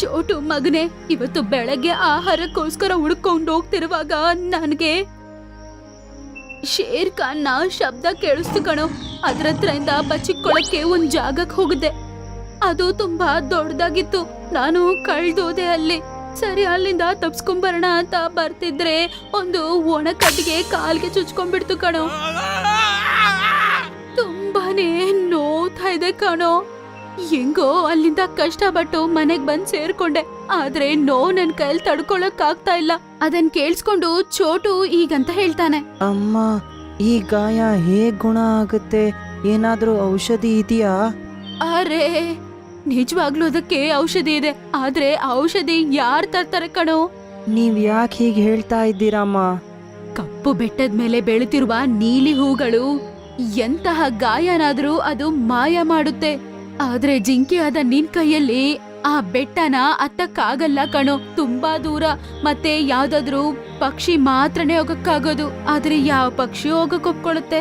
ಚೋಟು ಮಗನೆ, ಇವತ್ತು ಬೆಳಗ್ಗೆ ಆಹಾರಕ್ಕೋಸ್ಕರ ಹುಡ್ಕೊಂಡು ಹೋಗ್ತಿರುವಾಗ ನನಗೆ ಶೇರ್ ಖಾನ್ನ ಶಬ್ದ ಕೇಳಿಸ್ತು ಕಣೋ. ಅದ್ರ ಹತ್ರದಿಂದ ಬಚ್ಚಿಕೊಳ್ಳಕ್ಕೆ ಒಂದ್ ಜಾಗಕ್ಕೆ ಹೋಗಿದ್ದೆ. ಅದು ತುಂಬಾ ದೊಡ್ಡದಾಗಿತ್ತು. ನಾನು ಕಳ್ದೋದೆ ಅಲ್ಲಿ. ಸರಿ, ಅಲ್ಲಿಂದ ತಪ್ಸ್ಕೊಂಬರೋಣ ಅಂತ ಬರ್ತಿದ್ರೆ ಒಂದು ಒಣ ಕಟ್ಟಿಗೆ ಕಾಲ್ಗೆ ಚುಚ್ಕೊಂಡ್ಬಿಡ್ತು ಕಣೋ. ತುಂಬಾನೇ ನೋತಾ ಇದೆ ಕಣೋ. ಹೆಂಗೋ ಅಲ್ಲಿಂದ ಕಷ್ಟಪಟ್ಟು ಮನೆಗ್ ಬಂದ್ ಸೇರ್ಕೊಂಡೆ. ಆದ್ರೆ ನೋ ನನ್ ಕೈಯಲ್ಲಿ ತಡ್ಕೊಳಕ್ ಆಗ್ತಾ ಇಲ್ಲ. ಅದನ್ ಕೇಳಿಸ್ಕೊಂಡು ಚೋಟು ಈಗಂತ ಹೇಳ್ತಾನೆ. ಅಮ್ಮ ಈ ಗಾಯ ಹೇಗ್ ಗುಣ ಆಗುತ್ತೆ? ಏನಾದ್ರೂ ಔಷಧಿ ಇದೆಯಾ? ಅರೆ ನಿಜವಾಗ್ಲೂ ಅದಕ್ಕೆ ಔಷಧಿ ಇದೆ. ಆದ್ರೆ ಔಷಧಿ ಯಾರ್ ತರ್ತಾರೆ ಕಣೋ? ನೀವ್ ಯಾಕೆ ಹೀಗೆ ಹೇಳ್ತಾ ಇದ್ದೀರಮ್ಮ ಕಪ್ಪು ಬೆಟ್ಟದ ಮೇಲೆ ಬೆಳೆತಿರುವ ನೀಲಿ ಹೂಗಳು ಎಂತಹ ಗಾಯನಾದ್ರೂ ಅದು ಮಾಯ ಮಾಡುತ್ತೆ. ಆದ್ರೆ ಜಿಂಕೆಯಾದ ನಿನ್ ಕೈಯಲ್ಲಿ ಆ ಬೆಟ್ಟನ ಹತ್ತಕ್ಕಾಗಲ್ಲ ಕಣೋ. ತುಂಬಾ ದೂರ. ಮತ್ತೆ ಯಾವ್ದಾದ್ರು ಪಕ್ಷಿ ಮಾತ್ರನೇ ಹೋಗಕ್ಕಾಗೋದು. ಆದ್ರೆ ಯಾವ ಪಕ್ಷಿ ಹೋಗಕ್ ಒಪ್ಕೊಳುತ್ತೆ